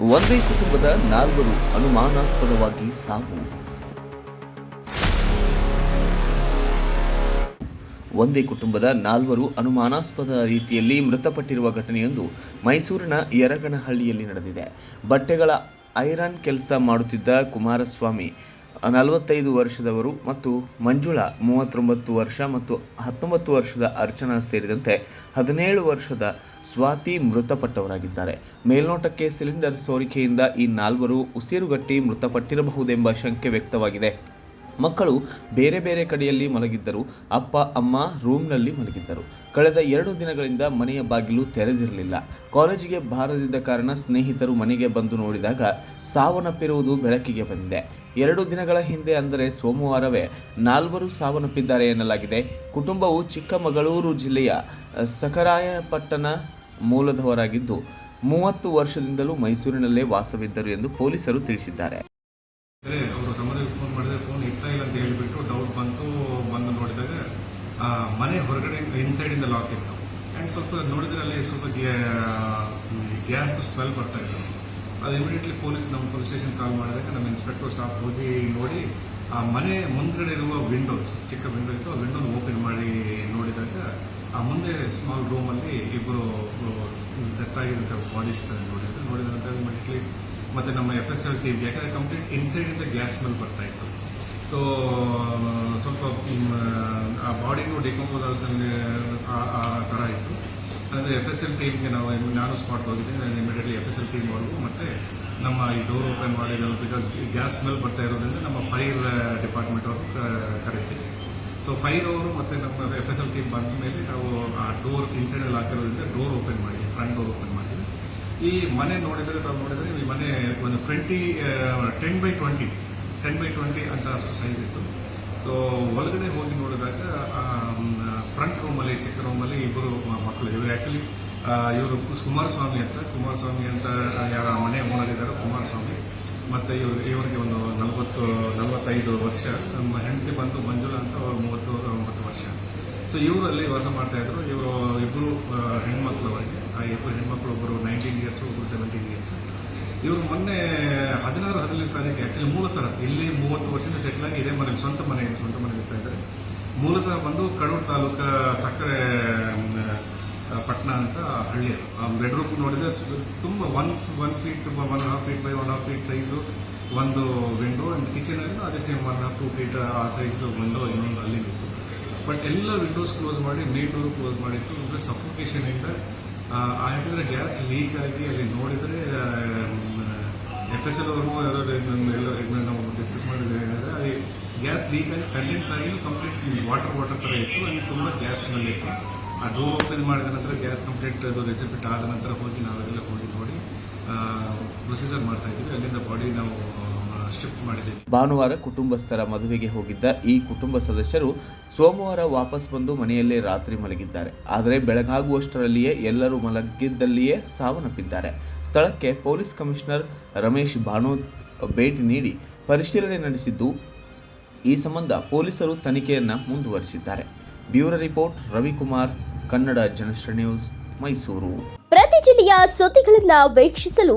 ಒಂದೇ ಕುಟುಂಬದ ನಾಲ್ವರು ಅನುಮಾನಾಸ್ಪದವಾಗಿ ಸಾವು. ಒಂದೇ ಕುಟುಂಬದ ನಾಲ್ವರು ಅನುಮಾನಾಸ್ಪದ ರೀತಿಯಲ್ಲಿ ಮೃತಪಟ್ಟಿರುವ ಘಟನೆಯೊಂದು ಮೈಸೂರಿನ ಯರಗನಹಳ್ಳಿಯಲ್ಲಿ ನಡೆದಿದೆ. ಬಟ್ಟೆಗಳ ಐರನ್ ಕೆಲಸ ಮಾಡುತ್ತಿದ್ದ ಕುಮಾರಸ್ವಾಮಿ ನಲವತ್ತೈದು ವರ್ಷದವರು ಮತ್ತು ಮಂಜುಳಾ ಮೂವತ್ತೊಂಬತ್ತು ವರ್ಷ ಮತ್ತು ಹತ್ತೊಂಬತ್ತು ವರ್ಷದ ಅರ್ಚನಾ ಸೇರಿದಂತೆ ಹದಿನೇಳು ವರ್ಷದ ಸ್ವಾತಿ ಮೃತಪಟ್ಟವರಾಗಿದ್ದಾರೆ. ಮೇಲ್ನೋಟಕ್ಕೆ ಸಿಲಿಂಡರ್ ಸೋರಿಕೆಯಿಂದ ಈ ನಾಲ್ವರು ಉಸಿರುಗಟ್ಟಿ ಮೃತಪಟ್ಟಿರಬಹುದೆಂಬ ಶಂಕೆ ವ್ಯಕ್ತವಾಗಿದೆ. ಮಕ್ಕಳು ಬೇರೆ ಬೇರೆ ಕಡೆಯಲ್ಲಿ ಮಲಗಿದ್ದರು. ಅಪ್ಪ, ಅಮ್ಮ ರೂಮ್ನಲ್ಲಿ ಮಲಗಿದ್ದರು. ಕಳೆದ ಎರಡು ದಿನಗಳಿಂದ ಮನೆಯ ಬಾಗಿಲು ತೆರೆದಿರಲಿಲ್ಲ. ಕಾಲೇಜಿಗೆ ಬಾರದಿದ್ದ ಕಾರಣ ಸ್ನೇಹಿತರು ಮನೆಗೆ ಬಂದು ನೋಡಿದಾಗ ಸಾವನ್ನಪ್ಪಿರುವುದು ಬೆಳಕಿಗೆ ಬಂದಿದೆ. ಎರಡು ದಿನಗಳ ಹಿಂದೆ ಅಂದರೆ ಸೋಮವಾರವೇ ನಾಲ್ವರು ಸಾವನ್ನಪ್ಪಿದ್ದಾರೆ ಎನ್ನಲಾಗಿದೆ. ಕುಟುಂಬವು ಚಿಕ್ಕಮಗಳೂರು ಜಿಲ್ಲೆಯ ಸಖರಾಯಪಟ್ಟಣ ಮೂಲದವರಾಗಿದ್ದು, ಮೂವತ್ತು ವರ್ಷದಿಂದಲೂ ಮೈಸೂರಿನಲ್ಲೇ ವಾಸವಿದ್ದರು ಎಂದು ಪೊಲೀಸರು ತಿಳಿಸಿದ್ದಾರೆ ಅಂದರೆ ಅವರು ಸಂಬಂಧಿಕರು ಫೋನ್ ಮಾಡಿದ್ರೆ ಫೋನ್ ಇರ್ತಾ ಇಲ್ಲ ಅಂತ ಹೇಳಿಬಿಟ್ಟು ಡೌಟ್ ಬಂತು ಬಂದು ನೋಡಿದಾಗ ಆ, ಮನೆ ಹೊರಗಡೆ ಇನ್ಸೈಡಿಂದ ಲಾಕ್ ಇತ್ತು. ಆ್ಯಂಡ್ ಸ್ವಲ್ಪ ನೋಡಿದ್ರೆ ಅಲ್ಲಿ ಸ್ವಲ್ಪ ಗ್ಯಾಸ್ ಸ್ಮೆಲ್ ಬರ್ತಾ ಇತ್ತು. ಅದು ಇಮಿಡಿಯೇಟ್ಲಿ ಪೊಲೀಸ್ ನಮ್ಮ ಪೊಲೀಸ್ ಸ್ಟೇಷನ್ ಕಾಲ್ ಮಾಡಿದಾಗ ನಮ್ಮ ಇನ್ಸ್ಪೆಕ್ಟರ್ ಸ್ಟಾಫ್ ಹೋಗಿ ನೋಡಿ, ಆ ಮನೆ ಮುಂದ್ಗಡೆ ಇರುವ ವಿಂಡೋ ಚಿಕ್ಕ ವಿಂಡೋ ಇತ್ತು, ಆ ವಿಂಡೋನ ಓಪನ್ ಮಾಡಿ ನೋಡಿದಾಗ ಆ ಮುಂದೆ ಸ್ಮಾಲ್ ರೂಮಲ್ಲಿ ಇಬ್ಬರು ಡೆತ್ ಆಗಿರೋಂಥ ಬಾಡೀಸ್ ನೋಡಿದ್ರು. ನೋಡಿದ ನಂತರ ಇಮಿಡಿಯೇಟ್ಲಿ ಮತ್ತು ನಮ್ಮ ಎಫ್ ಎಸ್ ಎಲ್ ಟೀಮ್ ಯಾಕಂದರೆ ಕಂಪ್ಲೀಟ್ ಇನ್ಸೈಡಿಂದ ಗ್ಯಾಸ್ ಸ್ಮೆಲ್ ಬರ್ತಾ ಇತ್ತು. ಸೊ ಸ್ವಲ್ಪ ಆ ಬಾಡಿನೂ ಡಿಕಂಪೋಸ್ ಆಗುತ್ತೆ ಆ ಥರ ಇತ್ತು. ಅಂದರೆ ಎಫ್ ಎಸ್ ಎಲ್ ಟೀಮ್ಗೆ ನಾವು ನಾನು ಸ್ಪಾಟ್ ಹೋಗಿದ್ದೆ ನಾನು immediately F S L team ಅವ್ರಿಗೂ ಮತ್ತು ನಮ್ಮ ಈ ಡೋರ್ ಓಪನ್ ಮಾಡಿದ್ರು ಬಿಕಾಸ್ ಗ್ಯಾಸ್ ಸ್ಮೆಲ್ ಬರ್ತಾ ಇರೋದ್ರಿಂದ ನಮ್ಮ ಫೈರ್ ಡಿಪಾರ್ಟ್ಮೆಂಟ್ ಅವರು ಕರೀತೀವಿ. ಸೊ ಫೈರ್ ಅವರು ಮತ್ತು ನಮ್ಮ ಎಫ್ ಎಸ್ ಎಲ್ ಟೀಮ್ ಬಂದ ಮೇಲೆ ನಾವು ಆ ಡೋರ್ ಇನ್ಸೈಡಲ್ಲಿ ಹಾಕಿರೋದ್ರಿಂದ ಡೋರ್ ಓಪನ್ ಮಾಡಿ ಫ್ರಂಟ್ ಡೋರ್ ಓಪನ್ ಮಾಡಿ. ಈ ಮನೆ ನೋಡಿದರೆ, ತಾವು ನೋಡಿದರೆ ಈ ಮನೆ ಒಂದು twenty ten by twenty ten by twenty ಅಂತ ಸೈಜ್ ಇತ್ತು. ಸೊ ಒಳಗಡೆ ಹೋಗಿ ನೋಡಿದಾಗ ಫ್ರಂಟ್ ರೂಮಲ್ಲಿ ಚಿಕ್ಕ ರೂಮಲ್ಲಿ ಇಬ್ಬರು ಮಕ್ಕಳು ಇವರು ಆ್ಯಕ್ಚುಲಿ ಇವರು ಕುಮಾರಸ್ವಾಮಿ ಅಂತ ಕುಮಾರಸ್ವಾಮಿ ಅಂತ ಯಾರ ಮನೆ ಓನರ್ ಇದ್ದಾರೆ ಕುಮಾರಸ್ವಾಮಿ. ಮತ್ತು ಇವರು, ಇವರಿಗೆ ಒಂದು ನಲವತ್ತು, ನಲವತ್ತೈದು ವರ್ಷ, ನಮ್ಮ ಹೆಂಡತಿ ಬಂದು ಮಂಜುಳಾ ಅಂತ ಅವರು ಮೂವತ್ತು ಒಂಬತ್ತು ವರ್ಷ. ಸೊ ಇವರಲ್ಲಿ ವಾಸ ಮಾಡ್ತಾ ಇದ್ರು. ಇವರು ಇಬ್ಬರು ಹೆಣ್ಮಕ್ಳು ಅವರಿಗೆ. ಆ ಇಬ್ಬರು ಹೆಣ್ಮಕ್ಳು ಒಬ್ಬರು ನೈನ್ಟೀನ್ ಇಯರ್ಸ್ ಒಬ್ಬರು ಸೆವೆಂಟೀನ್ ಇಯರ್ಸ್ ಇವರು ಮೊನ್ನೆ ತಾರೀಕು ಆ್ಯಕ್ಚುಲಿ ಮೂಲತಃ ಇಲ್ಲಿ ಮೂವತ್ತು ವರ್ಷದಿಂದ ಸೆಟ್ಲ್ ಆಗಿ ಇದೇ ಮನೆ ಸ್ವಂತ ಮನೆ ಸ್ವಂತ ಮನೆ ಇರ್ತಾ ಇದ್ದಾರೆ ಮೂಲತಃ ಬಂದು ಕಡೂರು ತಾಲೂಕ ಸಕ್ಕರೆ ಪಟ್ಟಣ ಅಂತ ಹಳ್ಳಿ. ಆ ಬೆಡ್ರೂಮ್ ನೋಡಿದ್ರೆ ತುಂಬ one one feet one half feet by one half feet size ಒಂದು ವಿಂಡೋ ಆ್ಯಂಡ್ ಕಿಚನಲ್ಲಿ ಅದೇ same one half two feet ಆ ಸೈಜ್ ವಿಂಡೋ ಇನ್ನೊಂದು ಅಲ್ಲಿ ಇತ್ತು ಬಟ್ ಎಲ್ಲ ವಿಂಡೋಸ್ ಕ್ಲೋಸ್ ಮಾಡಿ ಮೇನ್ ಡೋರ್ ಕ್ಲೋಸ್ ಮಾಡಿತ್ತು ಅಂದರೆ ಸಫೋಕೇಶನಿಂದ ಆ ಹೇಳಿದ್ರೆ ಗ್ಯಾಸ್ ಲೀಕ್ ಆಗಿ ಅಲ್ಲಿ ನೋಡಿದರೆ ಎಫ್ ಎಸ್ ಎಲ್ ಅವ್ರಿಗೂ ಯಾರೋ ಇದನ್ನ ನಾವು ಡಿಸ್ಕಸ್ ಮಾಡಿದ್ರೆ ಏನಂದ್ರೆ ಅಲ್ಲಿ ಗ್ಯಾಸ್ ಲೀಕ್ ಆಗಿ ಕಂಡೆನ್ಸ್ ಆಗಿ ಕಂಪ್ಲೀಟ್ ವಾಟರ್ ವಾಟರ್ ಥರ ಇತ್ತು, ಅಲ್ಲಿ ತುಂಬ ಗ್ಯಾಸ್ ಮೇಲೆ ಇತ್ತು. ಡೋರ್ ಓಪನ್ ಮಾಡಿದ ನಂತರ ಗ್ಯಾಸ್ ಕಂಪ್ಲೀಟ್ ಅದು ರೆಸಿಪಿಟ್ ಆದ ನಂತರ ಹೋಗಿ ನಾವೆಲ್ಲ ಹೋಗಿ ನೋಡಿ ಪ್ರೊಸೀಜರ್ ಮಾಡ್ತಾ ಇದ್ವಿ. ಅಲ್ಲಿಂದ ಬಾಡಿ ನಾವು ಶಿಫ್ಟ್ ಮಾಡಿದ್ದೀವಿ ಭಾನುವಾರ ಕುಟುಂಬಸ್ಥರ ಮದುವೆಗೆ ಹೋಗಿದ್ದ ಈ ಕುಟುಂಬ ಸದಸ್ಯರು ಸೋಮವಾರ ವಾಪಸ್ ಬಂದು ಮನೆಯಲ್ಲೇ ರಾತ್ರಿ ಮಲಗಿದ್ದಾರೆ. ಆದರೆ ಬೆಳಗಾಗುವಷ್ಟರಲ್ಲಿಯೇ ಎಲ್ಲರೂ ಮಲಗಿದ್ದಲ್ಲಿಯೇ ಸಾವನ್ನಪ್ಪಿದ್ದಾರೆ. ಸ್ಥಳಕ್ಕೆ ಪೊಲೀಸ್ ಕಮಿಷನರ್ ರಮೇಶ್ ಭಾನೋತ್ ಭೇಟಿ ನೀಡಿ ಪರಿಶೀಲನೆ ನಡೆಸಿದ್ದು ಈ ಸಂಬಂಧ ಪೊಲೀಸರು ತನಿಖೆಯನ್ನು ಮುಂದುವರಿಸಿದ್ದಾರೆ. Bureau report Ravikumar Kannada Janashree news Mysuru. ಪ್ರತಿ ಜಿಲ್ಲೆಯ ಸುದ್ದಿಗಳನ್ನ ವೀಕ್ಷಿಸಲು